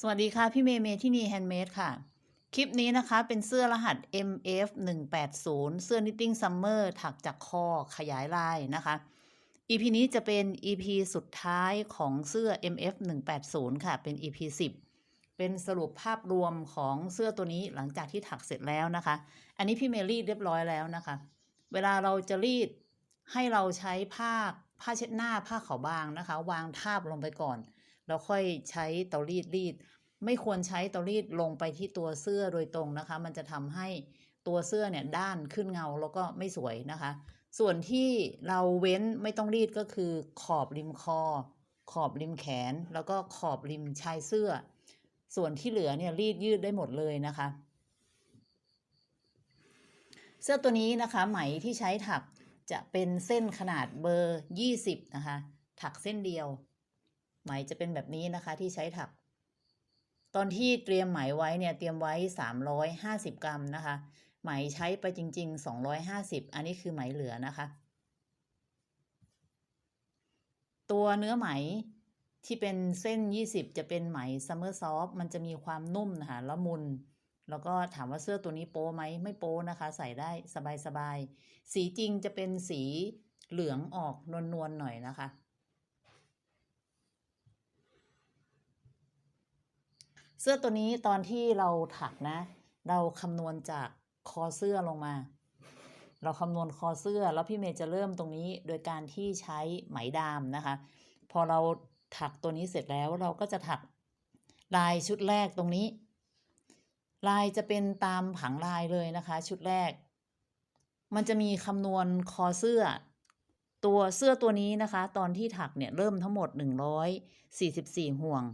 สวัสดีค่ะพี่เมย์เมที่นี่แฮนด์เมดค่ะ คลิปนี้นะคะเป็นเสื้อรหัส MF 1 8 0เสื้อ Knitting Summer ถักจากคอขยายลายนะคะ EP นี้จะเป็น EP สุดท้ายของเสื้อ MF 1 8 0ค่ะเป็น EP 10 เป็นสรุปภาพรวมของเสื้อตัวนี้หลังจากที่ถักเสร็จแล้วนะคะ อันนี้พี่เมย์รีดเรียบร้อยแล้วนะคะ เวลาเราจะรีดให้เราใช้ผ้าผ้าเช็ดหน้าผ้าขาวบางนะคะ วางทาบลงไปก่อน แล้วค่อยใช้เตารีดรีด ไม่ควรใช้เตารีดลงไปที่ตัวเสื้อโดยตรงนะคะ มันจะทำให้ตัวเสื้อเนี่ยด้านขึ้นเงาแล้วก็ไม่สวยนะคะ ส่วนที่เราเว้นไม่ต้องรีดก็คือขอบริมคอ ขอบริมแขน แล้วก็ขอบริมชายเสื้อ ส่วนที่เหลือเนี่ยรีดยืดได้หมดเลยนะคะ เสื้อตัวนี้นะคะ ไหมที่ใช้ถักจะเป็นเส้นขนาดเบอร์ 20 นะคะ ถักเส้นเดียว ไหมจะเป็นแบบนี้นะคะที่ใช้ถัก ตอนที่เตรียมไหมไว้เนี่ยเตรียมไว้ 350 กรัมนะคะ ไหมใช้ไปจริง ๆ 250 อันนี้คือไหมเหลือนะคะ ตัวเนื้อไหมที่เป็นเส้น 20 จะเป็นไหมซัมเมอร์ซอฟมันจะมีความนุ่มนะคะละมุน แล้วก็ถามว่าเสื้อตัวนี้โป้ไหมไม่โป้นะคะ ใส่ได้สบายๆสีจริงจะเป็นสีเหลืองออกนวลๆหน่อยนะคะ เสื้อตัวนี้ตอนที่เราถักนะ เราคำนวณจากคอเสื้อลงมา เราคำนวณคอเสื้อแล้วพี่เมย์จะเริ่มตรงนี้โดยการที่ใช้ไหมดามนะคะ พอเราถักตัวนี้เสร็จแล้วเราก็จะถักลายชุดแรกตรงนี้ ลายจะเป็นตามผังลายเลยนะคะ ชุดแรก มันจะมีคำนวณคอเสื้อ ตัวเสื้อตัวนี้นะคะ ตอนที่ถักเนี่ยเริ่มทั้งหมด 144 ห่วง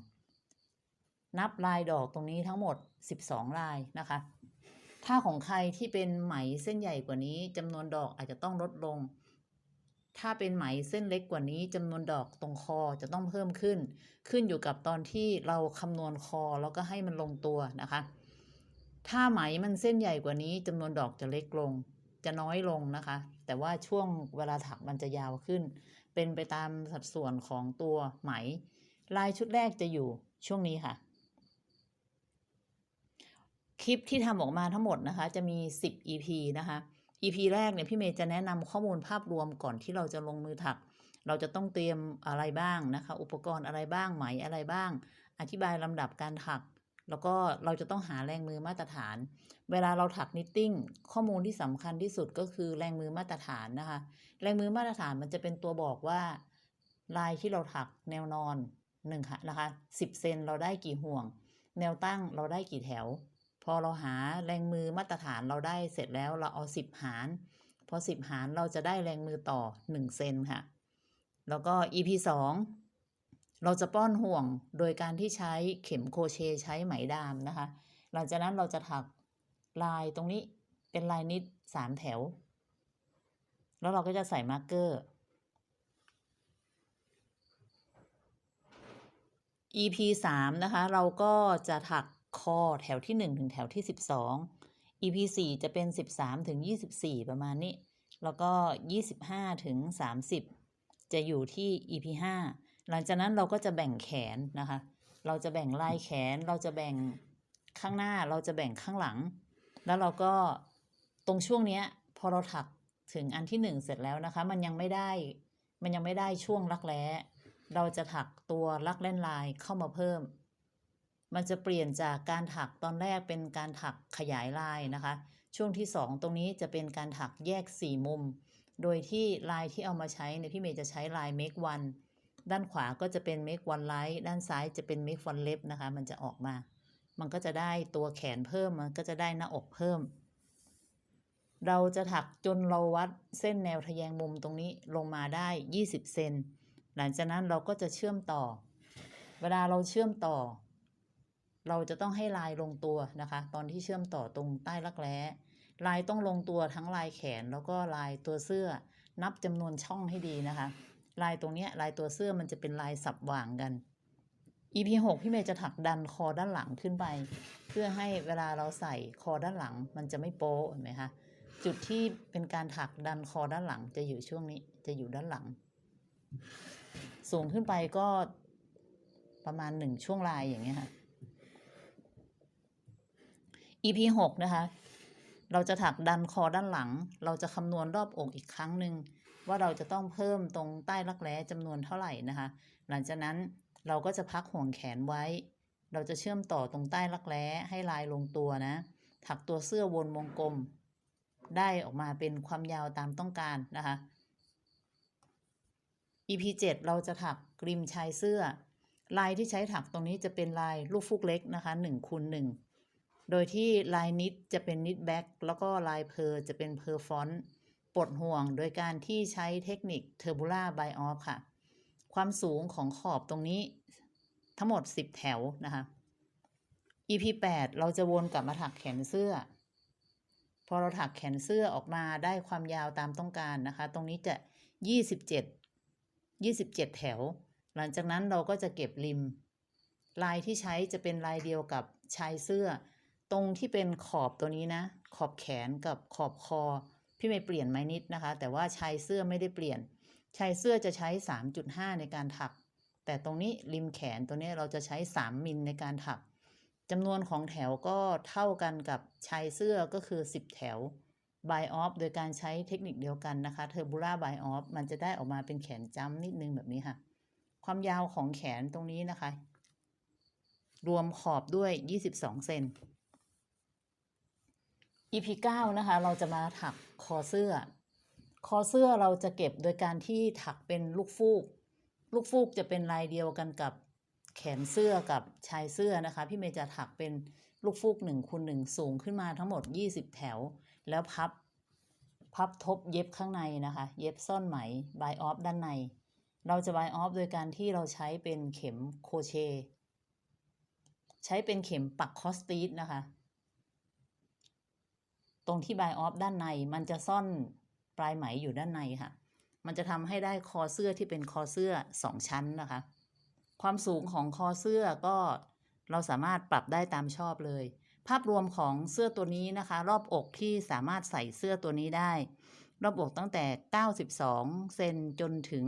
นับลายดอกตรงนี้ทั้งหมด 12 ลายนะคะ ถ้าของใครที่เป็นไหมเส้นใหญ่กว่านี้จำนวนดอกอาจจะต้องลดลง ถ้าเป็นไหมเส้นเล็กกว่านี้จำนวนดอกตรงคอจะต้องเพิ่มขึ้น ขึ้นอยู่กับตอนที่เราคำนวณคอแล้วก็ให้มันลงตัวนะคะ ถ้าไหมมันเส้นใหญ่กว่านี้จำนวนดอกจะเล็กลง จะน้อยลงนะคะ แต่ว่าช่วงเวลาถักมันจะยาวขึ้น เป็นไปตามสัดส่วนของตัวไหม ลายชุดแรกจะอยู่ช่วงนี้ค่ะ คลิปที่ทำออกมาทั้งหมดนะคะ จะมี 10 EP นะคะ EP แรกเนี่ยพี่เมย์จะแนะนำข้อมูลภาพรวมก่อนที่เราจะลงมือถัก เราจะต้องเตรียมอะไรบ้างนะคะ อุปกรณ์อะไรบ้างไหมอะไรบ้าง อธิบายลำดับการถัก แล้วก็เราจะต้องหาแรงมือมาตรฐาน เวลาเราถักนิตติ้งข้อมูลที่สำคัญที่สุดก็คือแรงมือมาตรฐานนะคะ แรงมือมาตรฐานมันจะเป็นตัวบอกว่าลายที่เราถักแนวนอนหนึ่งค่ะนะคะสิบเซนเราได้กี่ห่วง แนวตั้งเราได้กี่แถว พอเราหาแรงมือมาตรฐานเราได้เสร็จแล้วเราเอาสิบหาร พอสิบหารเราจะได้แรงมือต่อหนึ่งเซนค่ะ แล้วก็ EP สองเราจะป้อนห่วงโดยการที่ใช้เข็มโครเชต์ใช้ไหมดามนะคะ หลังจากนั้นเราจะถักลายตรงนี้เป็นลายนิดสามแถว แล้วเราก็จะใส่มาร์กเกอร์ EP สามนะคะ เราก็จะถัก คอแถวที่หนึ่งถึงแถวที่สิบสอง EP สี่จะเป็นสิบสามถึงยี่สิบสี่ประมาณนี้ แล้วก็ยี่สิบห้าถึงสามสิบจะอยู่ที่ EP ห้าหลังจากนั้นเราก็จะแบ่งแขนนะคะ เราจะแบ่งลายแขน เราจะแบ่งข้างหน้า เราจะแบ่งข้างหลัง แล้วเราก็ตรงช่วงเนี้ยพอเราถักถึงอันที่หนึ่งเสร็จแล้วนะคะ มันยังไม่ได้ มันยังไม่ได้ช่วงรักแร้ เราจะถักตัวลักเล่นลายเข้ามาเพิ่ม มันจะเปลี่ยนจากการถักตอนแรกเป็นการถักขยายลายนะคะ ช่วงที่สองตรงนี้จะเป็นการถักแยกสี่มุม โดยที่ลายที่เอามาใช้เนี่ยพี่เมย์จะใช้ลาย make one ด้านขวาก็จะเป็น make one light ด้านซ้ายจะเป็น make one left นะคะ มันจะออกมา มันก็จะได้ตัวแขนเพิ่ม มันก็จะได้หน้าอกเพิ่ม เราจะถักจนเราวัดเส้นแนวทะแยงมุมตรงนี้ลงมาได้ 20 เซน หลังจากนั้นเราก็จะเชื่อมต่อ เวลาเราเชื่อมต่อ เราจะต้องให้ลายลงตัวนะคะ ตอนที่เชื่อมต่อตรงใต้รักแร้ ลายต้องลงตัวทั้งลายแขนแล้วก็ลายตัวเสื้อ นับจำนวนช่องให้ดีนะคะ ลายตรงนี้ลายตัวเสื้อมันจะเป็นลายสับหว่างกัน EP 6พี่เมย์จะถักดันคอด้านหลังขึ้นไป เพื่อให้เวลาเราใส่คอด้านหลัง มันจะไม่โป๊ะเห็นไหมคะจุดที่เป็นการถักดันคอด้านหลังจะอยู่ช่วงนี้จะอยู่ด้านหลัง สูงขึ้นไปก็ประมาณหนึ่งช่วงลายอย่างเงี้ยค่ะ EP หกนะคะ เราจะถักดันคอด้านหลัง เราจะคำนวณรอบอกอีกครั้งหนึ่งว่าเราจะต้องเพิ่มตรงใต้รักแร้จำนวนเท่าไหร่นะคะ หลังจากนั้นเราก็จะพักห่วงแขนไว้ เราจะเชื่อมต่อตรงใต้รักแร้ให้ลายลงตัวนะ ถักตัวเสื้อวนวงกลม ได้ออกมาเป็นความยาวตามต้องการนะคะ EP 7 เราจะถักกริมชายเสื้อ ลายที่ใช้ถักตรงนี้จะเป็นลายลูกฟูกเล็กนะคะ1คูณ1 โดยที่ลายนิดจะเป็นนิดแบ็กแล้วก็ลายเพอร์จะเป็นเพอร์ฟอนต์ปลดห่วงโดยการที่ใช้เทคนิคเทอร์บูล่าไบออฟค่ะ ความสูงของขอบตรงนี้ทั้งหมด 10 แถวนะคะ EP 8 เราจะวนกลับมาถักแขนเสื้อ พอเราถักแขนเสื้อออกมาได้ความยาวตามต้องการนะคะ ตรงนี้จะ 27 27 แถว หลังจากนั้นเราก็จะเก็บริม ลายที่ใช้จะเป็นลายเดียวกับชายเสื้อ ตรงที่เป็นขอบตัวนี้นะ ขอบแขนกับขอบคอ พี่ไม่เปลี่ยนไหมนิดนะคะ แต่ว่าชายเสื้อไม่ได้เปลี่ยนชายเสื้อจะใช้ 3.5 ในการถัก แต่ตรงนี้ริมแขนตัวนี้เราจะใช้ 3 มิลในการถักจำนวนของแถวก็เท่ากันกับชายเสื้อก็คือ 10 แถว by off โดยการใช้เทคนิคเดียวกันนะคะ Turbula by off มันจะได้ออกมาเป็นแขนจ้ำนิดนึงแบบนี้ค่ะ ความยาวของแขนตรงนี้นะคะ รวมขอบด้วย 22 เซน EP 9นะคะ เราจะมาถักคอเสื้อ คอเสื้อเราจะเก็บโดยการที่ถักเป็นลูกฟูก ลูกฟูกจะเป็นลายเดียวกันกับแขนเสื้อกับชายเสื้อนะคะ พี่เมย์จะถักเป็นลูกฟูกหนึ่งคูณหนึ่งสูงขึ้นมาทั้งหมด 20 แถว แล้วพับพับทบเย็บข้างในนะคะ เย็บซ่อนไหมบายออฟด้านใน เราจะบายออฟโดยการที่เราใช้เป็นเข็มโคเช ใช้เป็นเข็มปักคอสตีสนะคะ ตรงที่บายออฟด้านในมันจะซ่อนปลายไหมอยู่ด้านในค่ะ มันจะทำให้ได้คอเสื้อที่เป็นคอเสื้อสองชั้นนะคะ ความสูงของคอเสื้อก็เราสามารถปรับได้ตามชอบเลย ภาพรวมของเสื้อตัวนี้นะคะ รอบอกที่สามารถใส่เสื้อตัวนี้ได้ รอบอกตั้งแต่ 92 เซนจนถึง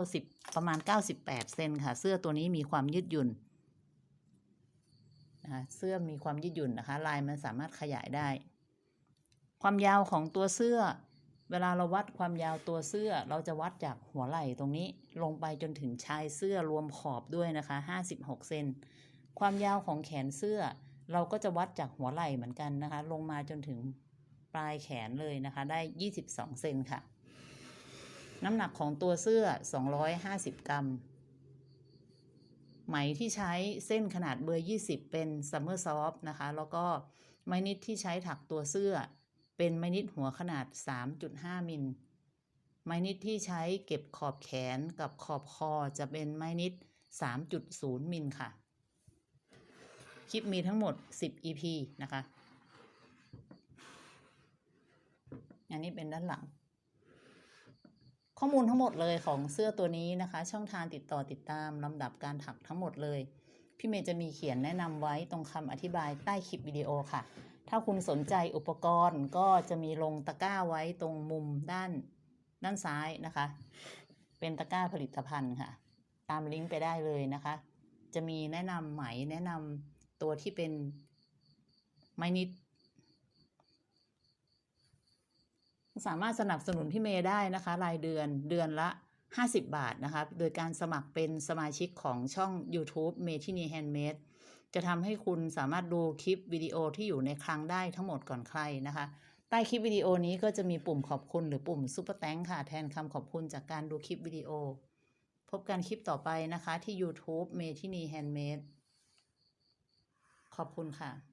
90 ประมาณ 98 เซนค่ะ เสื้อตัวนี้มีความยืดหยุ่นนะคะเสื้อมีความยืดหยุ่นนะคะ ลายมันสามารถขยายได้ ความยาวของตัวเสื้อ เวลาเราวัดความยาวตัวเสื้อ เราจะวัดจากหัวไหล่ตรงนี้ลงไปจนถึงชายเสื้อรวมขอบด้วยนะคะ 56 เซน ความยาวของแขนเสื้อ เราก็จะวัดจากหัวไหล่เหมือนกันนะคะ ลงมาจนถึงปลายแขนเลยนะคะ ได้ 22 เซนค่ะ น้ำหนักของตัวเสื้อ 250 กรัม ไหมที่ใช้เส้นขนาดเบอร์ 20 เป็นซัมเมอร์ซอฟนะคะ แล้วก็ไม้นิดที่ใช้ถักตัวเสื้อ เป็นไม้นิดหัวขนาด 3.5 มิล ไม้นิดที่ใช้เก็บขอบแขนกับขอบคอจะเป็นไม้นิด 3.0 มิลค่ะ คลิปมีทั้งหมด 10 EP นะคะ อันนี้เป็นด้านหลัง ข้อมูลทั้งหมดเลยของเสื้อตัวนี้นะคะ ช่องทางติดต่อติดตามลำดับการถักทั้งหมดเลย พี่เมย์จะมีเขียนแนะนำไว้ตรงคำอธิบายใต้คลิปวิดีโอค่ะ ถ้าคุณสนใจอุปกรณ์ก็จะมีลงตะกร้าไว้ตรงมุมด้านด้านซ้ายนะคะ เป็นตะกร้าผลิตภัณฑ์ค่ะ ตามลิงก์ไปได้เลยนะคะ จะมีแนะนำไหมแนะนำตัวที่เป็นไม้นิด สามารถสนับสนุนพี่เมย์ได้นะคะ รายเดือนเดือนละ 50 บาทนะคะ โดยการสมัครเป็นสมาชิกของช่อง YouTube m a t i n i Handmade จะทำให้คุณสามารถดูคลิปวิดีโอที่อยู่ในครั้งได้ทั้งหมดก่อนใครนะคะ ใต้คลิปวิดีโอนี้ก็จะมีปุ่มขอบคุณหรือปุ่มซุปเปอร์แตงค่ะ แทนคำขอบคุณจากการดูคลิปวิดีโอ พบกันคลิปต่อไปนะคะที่ YouTube เมทินีแฮนด์เมดขอบคุณค่ะ